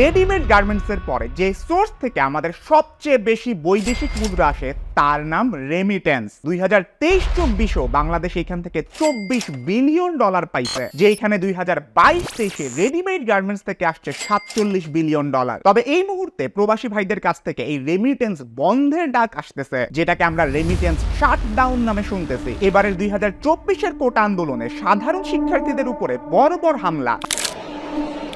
Readymade গার্মেন্টসের পরে যে সোর্স থেকে আমাদের সবচেয়ে বেশি বৈদেশিক মুদ্রা আসে, তার নাম রেমিটেন্স দুই হাজার তেইশ চব্বিশও বাংলাদেশ এখান থেকে চব্বিশ বিলিয়ন ডলার পাইছে, যে এখানে দুই হাজার বাইশ তেইশে রেডিমেড গার্মেন্টস থেকে আসছে সাতচল্লিশ বিলিয়ন ডলার। তবে এই মুহূর্তে প্রবাসী ভাইদের কাছ থেকে এই রেমিটেন্স বন্ধের ডাক আসতেছে, যেটাকে আমরা রেমিটেন্স শাট ডাউন নামে শুনতেছি। এবারের দুই হাজার চব্বিশের কোটা আন্দোলনে সাধারণ শিক্ষার্থীদের উপরে বড় বড় হামলা।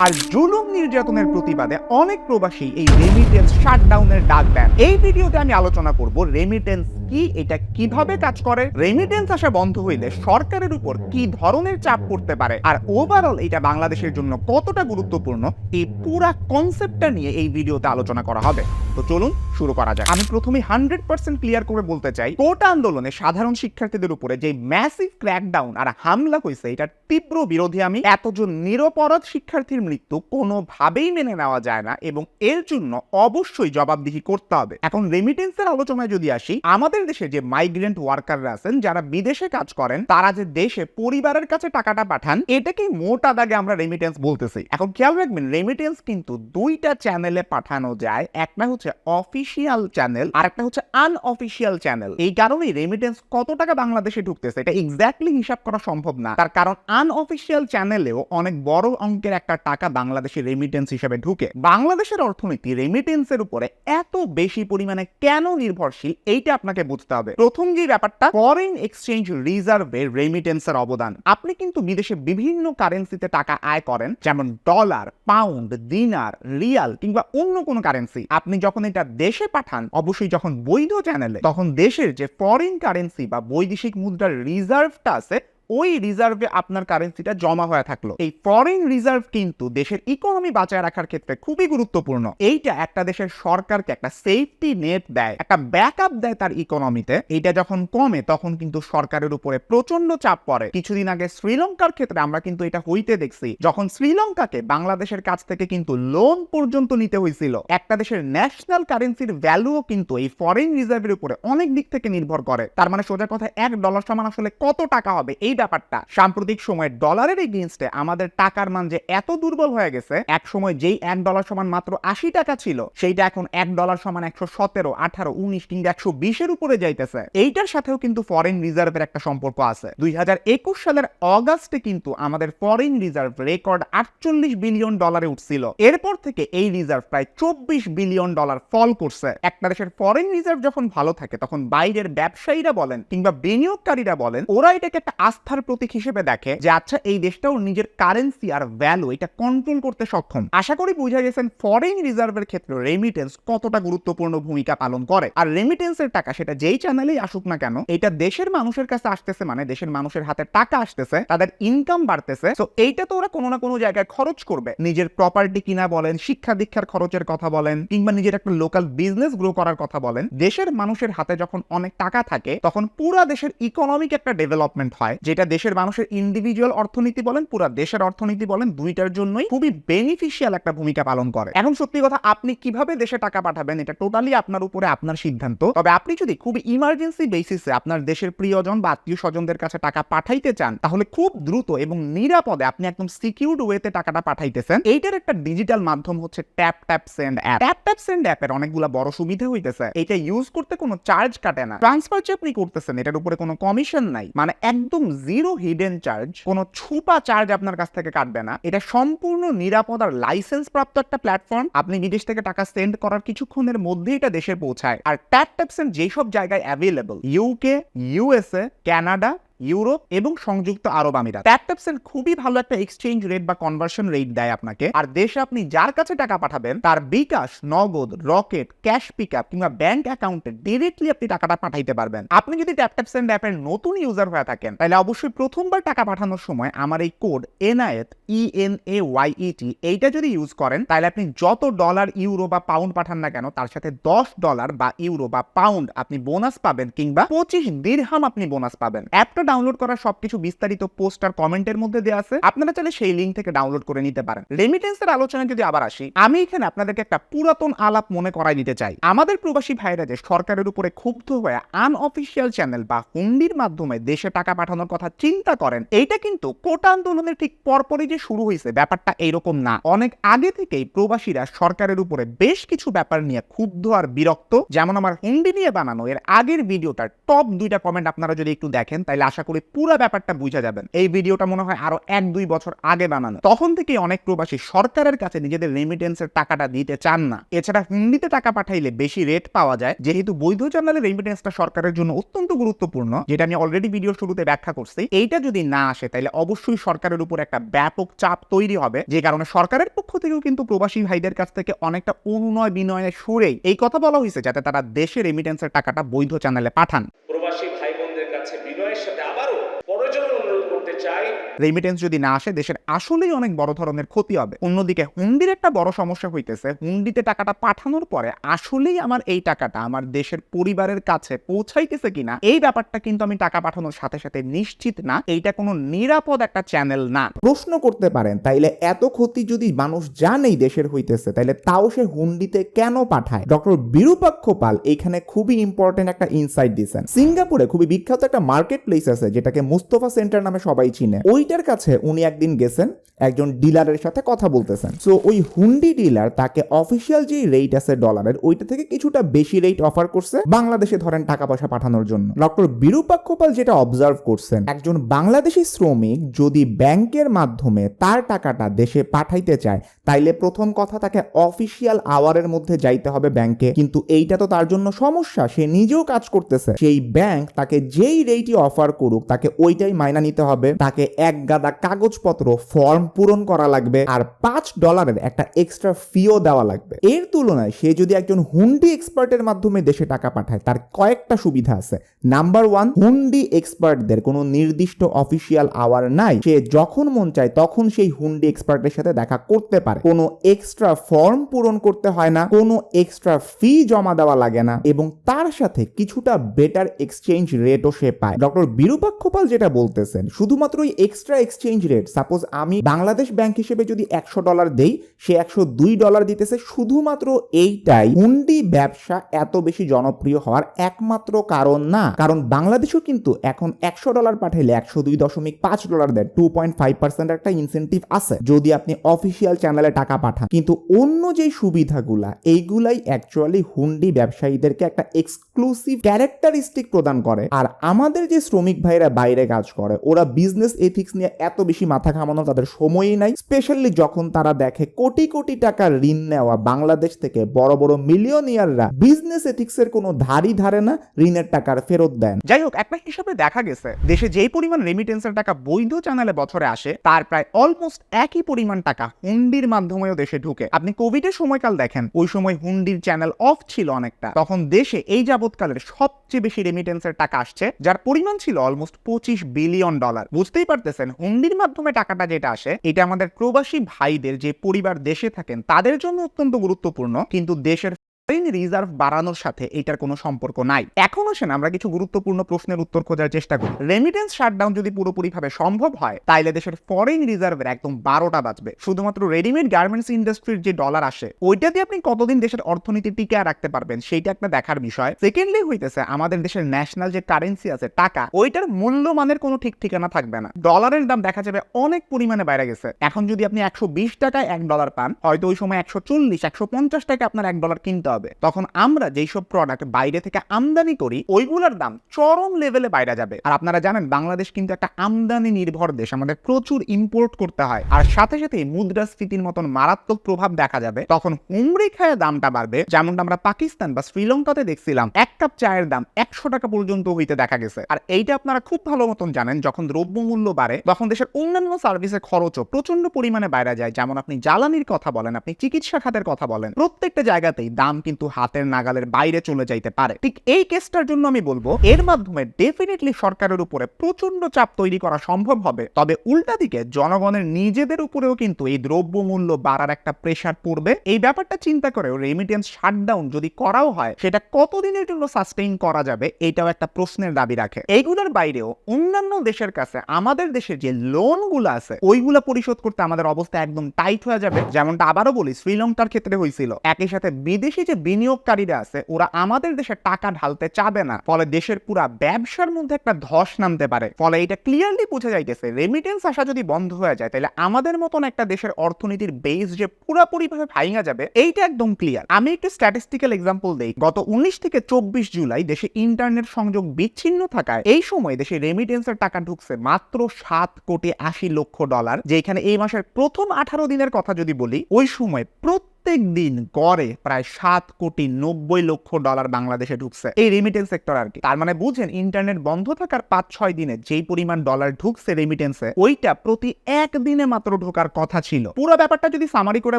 আর জুলুম নির্যাতনের প্রতিবাদে অনেক প্রবাসী এই রেমিটেন্স শাটডাউনের ডাক দেন। এই ভিডিওতে আমি আলোচনা করব রেমিটেন্স কি, এটা কীভাবে কাজ করে? রেমিটেন্স আসা বন্ধ হইলে সরকারের উপর কি ধরনের চাপ পড়তে পারে? আর ওভারঅল এটা বাংলাদেশের জন্য কতটা গুরুত্বপূর্ণ? এই পুরা কনসেপ্টটা নিয়ে এই ভিডিওতে আলোচনা করা হবে। তো চলুন শুরু করা যাক। আমি প্রথমে হান্ড্রেড পার্সেন্ট ক্লিয়ার করে বলতে চাই, কোটা আন্দোলনে সাধারণ শিক্ষার্থীদের উপরে যে ম্যাসিভ ক্র্যাকডাউন আর হামলা হয়েছে এটার তীব্র বিরোধী আমি, এতজন নিরপরাধ শিক্ষার্থীর মৃত্যু কোনোভাবেই মেনে নেওয়া যায় না এবং এর জন্য অবশ্যই জবাবদিহি করতে হবে। এখন রেমিটেন্সের আলোচনায় যদি আসি, আমাদের দেশে যে মাইগ্রেন্ট ওয়ার্কাররা আছেন, যারা বিদেশে কাজ করেন, তারা যে দেশে পরিবারের কাছে টাকাটা পাঠান এটাকেই মোটা দাগে আমরা রেমিটেন্স বলতেছি। এখন খেয়াল রাখবেন রেমিটেন্স কিন্তু দুইটা চ্যানেলে পাঠানো যায়। একটা হচ্ছে অফিসিয়াল চ্যানেল আর একটা হচ্ছে আনঅফিসিয়াল চ্যানেল এই কারণেই রেমিটেন্স কত টাকা বাংলাদেশে ঢুকতেছে, এটা এক্স্যাক্টলি হিসাব করা সম্ভব না। তার কারণ আনঅফিসিয়াল চ্যানেলেও অনেক বড় অঙ্কের একটা টাকা বাংলাদেশে রেমিটেন্স হিসেবে ঢুকে। বাংলাদেশের অর্থনীতি রেমিটেন্সের উপরে এত বেশি পরিমাণে কেন নির্ভরশীল এইটা আপনাকে বুঝতে হবে। প্রথম যে ব্যাপারটা ফরেন এক্সচেঞ্জ রিজার্ভে রেমিটেন্সের অবদান। আপনি কিন্তু বিদেশে বিভিন্ন কারেন্সিতে টাকা আয় করেন, যেমন ডলার পাউন্ড দিনার রিয়াল কিংবা অন্য কোনো কারেন্সি আপনি যখন এটা দেশে পাঠান, অবশ্যই যখন বৈধ চ্যানেলে তখন দেশের যে ফরেন কারেন্সি বা বৈদেশিক মুদ্রার রিজার্ভটা আছে ওই রিজার্ভে আপনার কারেন্সিটা জমা হয়ে থাকল। এই ফরেন রিজার্ভ কিন্তু দেশের ইকোনমি বাঁচায় রাখার ক্ষেত্রে খুবই গুরুত্বপূর্ণ। এইটা একটা দেশের সরকারকে একটা সেফটি নেট দেয়, একটা ব্যাকআপ দেয় তার ইকোনমিতে এইটা যখন কমে, তখন কিন্তু সরকারের উপরে প্রচণ্ড চাপ পড়ে। কিছুদিন আগে শ্রীলঙ্কার ক্ষেত্রে আমরা কিন্তু এটা হইতে দেখছি, যখন শ্রীলঙ্কাকে বাংলাদেশের কাছ থেকে কিন্তু লোন পর্যন্ত নিতে হয়েছিল একটা দেশের ন্যাশনাল কারেন্সির ভ্যালুও কিন্তু এই ফরেন রিজার্ভের উপরে অনেক দিক থেকে নির্ভর করে। তার মানে সোজা কথা এক ডলার সমান আসলে কত টাকা হবে? এই ব্যাপারটা, সাম্প্রতিক সময়ে ডলারের এগেইনস্টে আমাদের টাকার মান যে এত দুর্বল হয়ে গেছে এক সময় যেই এক ডলার সমান মাত্র আশি টাকা ছিল, সেইটা এখন এক ডলার সমান একশো সতেরো, আঠারো, উনিশ কিংবা একশো বিশের উপরে যাইতেছে। এইটার সাথেও কিন্তু ফরেন রিজার্ভের একটা সম্পর্ক আছে। দুই হাজার একুশ সালের অগাস্টে কিন্তু আমাদের ফরেন রিজার্ভ রেকর্ড আটচল্লিশ বিলিয়ন ডলারে উঠছিল। এরপর থেকে এই রিজার্ভ প্রায় চব্বিশ বিলিয়ন ডলার ফল করছে। একটা দেশের ফরেন রিজার্ভ যখন ভালো থাকে, তখন বাইরের ব্যবসায়ীরা বলেন কিংবা বিনিয়োগকারীরা বলেন, ওরা এটাকে একটা আস্থার প্রতীক হিসেবে দেখে যে আচ্ছা এই দেশটাও নিজের কারেন্সি আর ভ্যালু এটা কন্ট্রোল করতে সক্ষম। আশা করি বুঝা গেছেন ফরেন রিজার্ভের ক্ষেত্রে রেমিটেন্স কতটা গুরুত্বপূর্ণ ভূমিকা পালন করে। আর রেমিটেন্সের টাকা সেটা যেই চ্যানেলেই আসুক না কেন, এটা দেশের মানুষের কাছে আসতেছে মানে দেশের মানুষের হাতে টাকা আসতেছে, তাদের ইনকাম বাড়তেছে। তো এইটা তো ওরা কোনো না কোনো জায়গায় খরচ করবে। নিজের প্রপার্টি কিনা বলেন, শিক্ষা দীক্ষার খরচের কথা বলেন, কিংবা নিজের একটা লোকাল বিজনেস গ্রো করার কথা বলেন, দেশের মানুষের হাতে যখন অনেক টাকা থাকে, তখন পুরা দেশের ইকোনমিক একটা ডেভেলপমেন্ট হয় যেটা দেশের মানুষের ইন্ডিভিজুয়াল অর্থনীতি বলেন, পুরা দেশের অর্থনীতি বলেন, দুইটার জন্যই খুবই বেনিফিশিয়াল একটা ভূমিকা পালন করে। এখন সত্যি কথা, আপনি কীভাবে দেশে টাকা পাঠাবেন, এটা টোটালি আপনার উপরে আপনার সিদ্ধান্ত। তবে আপনি যদি খুবই ইমার্জেন্সি বেসিসে আপনার দেশের প্রিয়জন বা আত্মীয় স্বজনদের কাছে টাকা পাঠাইতে চান, তাহলে খুব দ্রুত এবং নিরাপদে আপনি একদম সিকিউরড ওয়েতে টাকাটা পাঠাইতেছেন। এইটার একটা ডিজিটাল মাধ্যম হচ্ছে tap tap send app tap tap send অ্যাপের অনেকগুলো বড় সুবিধা হইতেছে। এটা ইউজ করতে কোনো চার্জ কাটে না। ট্রান্সফার যে আপনি করতেছেন, এটার উপরে কোনো কমিশন নাই। মানে একদম জিরো হিডেন চার্জ কোনো ছুপা চার্জ আপনার কাছ থেকে কাটবে না। এটা সম্পূর্ণ নিরাপদ আর লাইসেন্স প্রাপ্ত একটা প্ল্যাটফর্ম আপনি বিদেশ থেকে টাকা সেন্ড করার কিছুক্ষণের মধ্যে এটা দেশে পৌঁছায়। আর ট্যাপ ট্যাপসেন যেসব জায়গায় available UK USA Canada Europe এবং সংযুক্ত আরব আমিরাত। ট্যাপট্যাপসের খুবই ভালো একটা এক্সচেঞ্জ রেট বা কনভার্সন রেট দেয় আপনাকে। আর দেশে আপনি যার কাছে টাকা পাঠাবেন, তার Bikash, Nagad, Rocket cash pick up কিংবা ব্যাংক অ্যাকাউন্টে ডিরেক্টলি আপনি টাকাটা পাঠাইতে পারবেন। আপনি যদি ট্যাপট্যাপ অ্যাপের নতুন ইউজার হয়ে থাকেন, তাহলে অবশ্যই প্রথমবার টাকা পাঠানোর সময় আমার এই code এনআইএত E N A Y T এইটা যদি ইউজ করেন, তাহলে আপনি যত ডলার ইউরো বা পাউন্ড পাঠান না কেন, তার সাথে দশ ডলার বা ইউরো বা পাউন্ড আপনি বোনাস পাবেন কিংবা পঁচিশ দিরহাম আপনি বোনাস পাবেন। অ্যাপটা ডাউনলোড করা সবকিছু বিস্তারিত পোস্ট আর কমেন্টের মধ্যে দেওয়া আছে। আপনারা চাইলে সেই লিঙ্ক থেকে ডাউনলোড করে নিতে পারেন। রেমিটেন্সের আলোচনায় যদি আবার আসি, আমি এখানে আপনাদেরকে একটা পুরাতন আলাপ মনে করাই দিতে চাই। আমাদের প্রবাসী ভাইরা যে সরকারের উপরে ক্ষুব্ধ হয়ে আনঅফিসিয়াল চ্যানেল বা হুন্ডির মাধ্যমে দেশে টাকা পাঠানোর কথা চিন্তা করেন, এইটা কিন্তু কোটা আন্দোলনের ঠিক পরপরই যে শুরু হয়েছে, ব্যাপারটা এইরকম না। অনেক আগে থেকেই প্রবাসীরা সরকারের উপরে বেশ কিছু ব্যাপার নিয়ে ক্ষুব্ধ আর বিরক্ত। যেমন আমার হুন্ডি নিয়ে বানানো, এর আগের ভিডিওটার টপ দুইটা কমেন্ট আপনারা যদি একটু দেখেন তাহলে আশা করি পুরো ব্যাপারটা বুঝে যাবেন। এই ভিডিওটা মনে হয় আরও এক দুই বছর আগে বানানো। তখন থেকেই অনেক প্রবাসী সরকারের কাছে নিজেদের রেমিটেন্সের টাকাটা দিতে চান না। এছাড়া হিন্দিতে টাকা পাঠাইলে বেশি রেট পাওয়া যায়। যেহেতু বৈধ চ্যানেলের রেমিটেন্সটা সরকারের জন্য অত্যন্ত গুরুত্বপূর্ণ, যেটা আমি অলরেডি ভিডিও শুরুতে ব্যাখ্যা করছি। এইটা যদি না আসে তাহলে অবশ্যই সরকারের উপর একটা ব্যাপক চাপ তৈরি হবে। যে কারণে সরকারের পক্ষ থেকেও কিন্তু প্রবাসী ভাইদের কাছ থেকে অনেকটা অনুনয় বিনয়ের সুরেই এই কথা বলা হয়েছে, যাতে তারা দেশে রেমিটেন্সের টাকাটা বৈধ চ্যানেলে পাঠান। প্রবাসী ভাই বোনদের কাছে বিনয়ের সাথে আবারও পরজনের অনুরোধ করতে চাই। রেমিটেন্স যদি না আসে দেশের আসলেই অনেক বড় ধরনের ক্ষতি হবে। অন্যদিকে হুন্ডির একটা বড় সমস্যা হইতেছে হুন্ডিতে টাকাটা পাঠানোর পরে আসলেই আমার এই টাকাটা আমার দেশের পরিবারের কাছে পৌঁছাইতেছে কিনা এই ব্যাপারটা কিন্তু আমি টাকা পাঠানোর সাথে সাথে নিশ্চিত না। এইটা কোনো নিরাপদ একটা চ্যানেল না। প্রশ্ন করতে পারেন তাইলে এত ক্ষতি যদি মানুষ জানেই দেশের হইতেছে তাইলে তাও সে হুন্ডিতে কেন পাঠায়? ডক্টর বিরূপাক্ষ পাল এখানে খুবই ইম্পর্টেন্ট একটা ইনসাইট দিয়েছেন সিঙ্গাপুরে খুবই বিখ্যাত একটা মার্কেট প্লেস আছে যেটাকে মুস্তফা সেন্টার নামে সবাই চিনে। ওইটার কাছে উনি একদিন গেছেন, একজন ডিলারের সাথে কথা বলতেছেন। সো ওই হুন্ডি ডিলার তাকে অফিসিয়াল যে রেট আছে ডলারের ওইটা থেকে কিছুটা বেশি রেট অফার করছে বাংলাদেশে ধরেন টাকা পয়সা পাঠানোর জন্য। ডক্টর বিরূপাক্ষপাল যেটা অবজার্ভ করছেন, একজন বাংলাদেশি শ্রমিক যদি ব্যাংকের মাধ্যমে তার টাকাটা দেশে পাঠাইতে চায়, তাইলে প্রথম কথা তাকে অফিসিয়াল আওয়ারের মধ্যে যাইতে হবে ব্যাংকে। কিন্তু এইটা তো তার জন্য সমস্যা, সে নিজেও কাজ করতেছে। সেই ব্যাংক তাকে যেই রেটই অফার করুক, তাকে ওইটাই মাইনা নিতে হবে। তাকে এক গাদা কাগজপত্র ফর্ম পূরণ করা লাগবে আর পাঁচ ডলারের একটা এক্সট্রা ফিও দেওয়া লাগবে। এর তুলনায় সে যদি একজন হুন্ডি এক্সপার্টের মাধ্যমে দেশে টাকা পাঠায়, তার কয়েকটা সুবিধা আছে। নাম্বার ওয়ান হুন্ডি এক্সপার্টদের কোনো নির্দিষ্ট অফিসিয়াল আওয়ার নাই। সে যখন মন চায়, তখন সেই হুন্ডি এক্সপার্টের সাথে দেখা করতে পারে। কোনো এক্সট্রা ফর্ম পূরণ করতে হয় না, কোনো এক্সট্রা ফি জমা দেওয়া লাগে না এবং তার সাথে কিছুটা বেটার এক্সচেঞ্জ রেটও সে পায়। ডক্টর বিরূপাক্ষপাল যেটা বলতেছেন, শুধুমাত্র ওই এক্সট্রা এক্সচেঞ্জ রেট সাপোজ আমি বাংলাদেশ ব্যাংক হিসেবে যদি একশো ডলার দেই, সে একশো দুই ডলার দিতেছে। শুধুমাত্র এইটাই হুন্ডি ব্যবসা এত বেশি জনপ্রিয় হওয়ার একমাত্র কারণ না। কারণ বাংলাদেশও কিন্তু এখন একশো ডলার পাঠাইলে একশো দুই দশমিক পাঁচ ডলার দেয়। টু পয়েন্ট ফাইভ পার্সেন্ট একটা ইনসেন্টিভ আছে, যদি আপনি অফিসিয়াল চ্যানেলে টাকা পাঠান। কিন্তু অন্য যে সুবিধাগুলা, এইগুলাই অ্যাকচুয়ালি হুন্ডি ব্যবসায়ীদেরকে একটা এক্সক্লুসিভ ক্যারেক্টারিস্টিক প্রদান করে। আর আমাদের যে শ্রমিক ভাইরা বাইরে কাজ করে, ওরা বিজনেস এথিক্স নিয়ে এত বেশি মাথা ঘামানো তাদের সময়ই নাই। স্পেশালি যখন তারা দেখে কোটি কোটি টাকার ঋণ নেওয়া বাংলাদেশ থেকে বড় বড় মিলিয়নিয়াররা বিজনেস এথিক্সের কোনো ধারই ধারে না, ঋণের টাকার ফেরত দেন। যাই হোক একটা হিসাবে দেখা গেছে, দেশে যেই পরিমাণ রেমিটেন্সের টাকা বৈধ চ্যানেলে বছরে আসে, তার প্রায় অলমোস্ট একই পরিমাণ টাকা হুন্ডির মাধ্যমেও দেশে ঢুকে। আপনি কোভিডের সময়কাল দেখেন, ওই সময় হুন্ডির চ্যানেল অফ ছিল অনেকটা। তখন দেশে এই যাবৎকালের সবচেয়ে বেশি রেমিটেন্সের টাকা আসছে, যার পরিমাণ ছিল অলমোস্ট পঁচিশ বিলিয়ন ডলার বুঝতেই পারতেছেন, হুন্ডির মাধ্যমে টাকাটা যেটা আসে, এটা আমাদের প্রবাসী ভাইদের, যে পরিবার দেশে থাকেন, তাদের জন্য অত্যন্ত গুরুত্বপূর্ণ। কিন্তু দেশের রিজার্ভ বাড়ানোর সাথে এটার কোনো সম্পর্ক নাই। এখন আসেন আমরা কিছু গুরুত্বপূর্ণ প্রশ্নের উত্তর খোঁজার চেষ্টা করি। রেমিটেন্স শাটডাউন যদি পুরোপুরিভাবে সম্ভব হয়, তাইলে দেশের ফরেন রিজার্ভের একদম বারোটা বাজবে। শুধুমাত্র রেডিমেড গার্মেন্টস ইন্ডাস্ট্রির যে ডলার আসে ওইটা দিয়ে আপনি কতদিন দেশের অর্থনীতি টিকে রাখতে পারবেন, সেইটা একটা দেখার বিষয়। সেকেন্ডলি হইতেছে, আমাদের দেশের ন্যাশনাল যে কারেন্সি আছে, টাকা, ওইটার মূল্যমানের কোনো ঠিক ঠিকানা থাকবে না। ডলারের দাম দেখা যাবে অনেক পরিমাণে বাইরে গেছে। এখন যদি আপনি একশো বিশ টাকায় এক ডলার পান, হয়তো ওই সময় একশো চল্লিশ, একশো পঞ্চাশ টাকা আপনার এক ডলার কিনতে হবে তখন আমরা যেই সব প্রোডাক্ট বাইরে থেকে আমদানি করি, ওইগুলোর দাম চরম লেভেলে বাইরে যাবে। আর আপনারা জানেন, বাংলাদেশ কিন্তু একটা আমদানি নির্ভর দেশ। আমাদের প্রচুর ইম্পোর্ট করতে হয়। আর সাথে সাথে মুদ্রাস্ফীতির মতন মারাত্মক প্রভাব দেখা যাবে। তখন হুমড়ি খায় দামটা বাড়বে। যেমনটা আমরা পাকিস্তান বা শ্রীলঙ্কাতে দেখছিলাম, এক কাপ চায়ের দাম একশো টাকা পর্যন্ত হইতে দেখা গেছে। আর এইটা আপনারা খুব ভালো মতন জানেন, যখন দ্রব্যমূল্য বাড়ে, তখন দেশের অন্যান্য সার্ভিসের খরচও প্রচণ্ড পরিমাণে বাইরে যায়। যেমন আপনি জ্বালানির কথা বলেন, আপনি চিকিৎসা খাতের কথা বলেন, প্রত্যেকটা জায়গাতেই দাম কিন্তু হাতের নাগালের বাইরে চলে যাইতে পারে। ঠিক এই কেসটার জন্য আমি বলব, এর মাধ্যমে ডেফিনেটলি সরকারের উপরে প্রচণ্ড চাপ তৈরি করা সম্ভব হবে। তবে উল্টা দিকে জনগণের নিজেদের উপরেও কিন্তু এই দ্রব্যমূল্য বাড়ার একটা প্রেশার পড়বে। এই ব্যাপারটা চিন্তা করেও রেমিটেন্স শাটডাউন যদি করাও হয়, সেটা কতদিনের জন্য সাস্টেইন করা যাবে এটাও একটা প্রশ্নের দাবি রাখে। এইগুলোর বাইরেও অন্যান্য দেশের কাছে, আমাদের দেশে যে লোনগুলো আছে, ওইগুলো পরিশোধ করতে আমাদের অবস্থা একদম টাইট হয়ে যাবে। যেমনটা আবারও বলি, শ্রীলঙ্কার ক্ষেত্রে হয়েছিল একই সাথে বিদেশি যে বিনিয়োগকারীরা আছে, ওরা আমাদের দেশে টাকা ঢালতে চাবে না। ফলে দেশের পুরা ব্যবসার মধ্যে একটা ধস নামতে পারে। ফলে এটা ক্লিয়ারলি বোঝা যাইতেছে রেমিটেন্স আসা যদি বন্ধ হয়ে যায় তাহলে আমাদের মতন একটা দেশের অর্থনীতির বেস যে পুরাপুরি ভাবে ভাইঙা যাবে, এইটা একদম ক্লিয়ার আমি একটু স্ট্যাটিস্টিক্যাল এক্সাম্পল দেই। গত উনিশ থেকে চব্বিশ জুলাই দেশে ইন্টারনেট সংযোগ বিচ্ছিন্ন থাকায়, এই সময় দেশে রেমিটেন্সের টাকা ঢুকছে মাত্র সাত কোটি আশি লক্ষ ডলার যেখানে এই মাসের প্রথম আঠারো দিনের কথা যদি বলি, ওই সময় প্রত্যেক দিন গড়ে প্রায় সাত কোটি নব্বই লক্ষ ডলার বাংলাদেশে ঢুকছে এই রেমিটেন্স সেক্টর আর কি। তার মানে বুঝেন ইন্টারনেট বন্ধ থাকার পাঁচ ছয় দিনে যেই পরিমাণ ডলার ঢুকছে রেমিটেন্সে ওইটা প্রতি এক দিনে মাত্র ঢোকার কথা ছিল। পুরো ব্যাপারটা যদি সামারি করে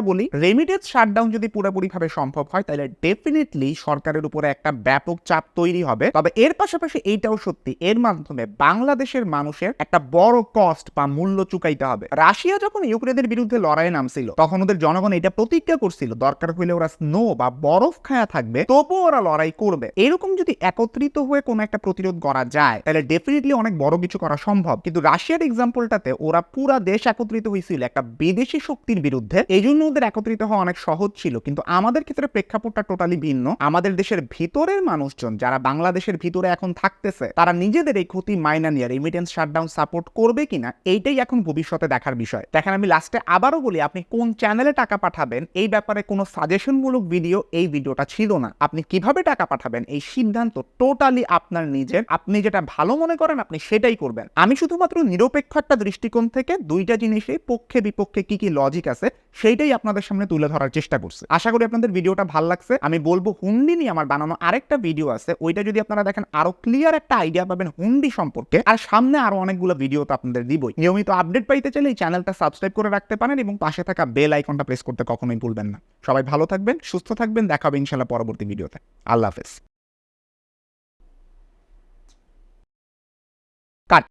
বলি রেমিটেন্স শাটডাউন যদি পুরোপুরি ভাবে সম্ভব হয়, তাহলে ডেফিনেটলি সরকারের উপরে একটা ব্যাপক চাপ তৈরি হবে। তবে এর পাশাপাশি এইটাও সত্যি, এর মাধ্যমে বাংলাদেশের মানুষের একটা বড় কস্ট বা মূল্য চুকাইতে হবে। রাশিয়া যখন ইউক্রেনের বিরুদ্ধে লড়াইয়ে নামছিল, তখন ওদের জনগণ এটা প্রতিজ্ঞা করছিল দরকার হইলে ওরা স্নো বা বরফ খায়া থাকবে, তবুও ওরা লড়াই করবে। এরকম যদি একত্রিত হয়ে কোনো একটা প্রতিরোধ করা যায়, তাহলে ডেফিনেটলি অনেক বড় কিছু করা সম্ভব। কিন্তু রাশিয়ার এক্সাম্পলটাতে ওরা পুরা দেশ একত্রিত হয়েছিল একটা বিদেশি শক্তির বিরুদ্ধে। এই জন্য ওদের একত্রিত হওয়া অনেক সহজ ছিল। কিন্তু আমাদের ক্ষেত্রে প্রেক্ষাপটটা টোটালি ভিন্ন। আমাদের দেশের ভিতরের মানুষজন যারা বাংলাদেশের ভিতরে এখন থাকতেছে, তারা নিজেদের এই ক্ষতি মাইনা নিয়ে রেমিটেন্স শাটডাউন সাপোর্ট করবে কিনা, এইটাই এখন ভবিষ্যতে দেখার বিষয়। দেখেন আমি লাস্টে আবারও বলি, আপনি কোন চ্যানেলে টাকা পাঠাবেন, এই ব্যাপারে কোনো সাজেশনমূলক ভিডিও এই ভিডিওটা ছিল না। আপনি কীভাবে টাকা পাঠাবেন? এই সিদ্ধান্ত টোটালি আপনার নিজের। আপনি যেটা ভালো মনে করেন, আপনি সেটাই করবেন। আমি শুধুমাত্র নিরপেক্ষ একটা দৃষ্টিকোণ থেকে দুইটা জিনিসে পক্ষে বিপক্ষে কি কি লজিক আছে, সেইটাই আপনাদের সামনে তুলে ধরার চেষ্টা করছি। আশা করি আপনাদের ভিডিওটা ভালো লাগছে। আমি বলব হুন্ডি নিয়ে আমার বানানো আরেকটা ভিডিও আছে। ওইটা যদি আপনারা দেখেন, আরও ক্লিয়ার একটা আইডিয়া পাবেন হুন্ডি সম্পর্কে। আর সামনে আরও অনেকগুলো ভিডিও তো আপনাদের দিবই। নিয়মিত আপডেট পাইতে চাইলে এই চ্যানেলটা সাবস্ক্রাইব করে রাখতে পারেন এবং পাশে থাকা বেল আইকনটা প্রেস করতে কখনোই ভুলবেন না সবাই ভালো থাকবেন সুস্থ থাকবেন। দেখাবে ইনশাল্লাহ পরবর্তী ভিডিওতে। আল্লাহ হাফেজ। কাট।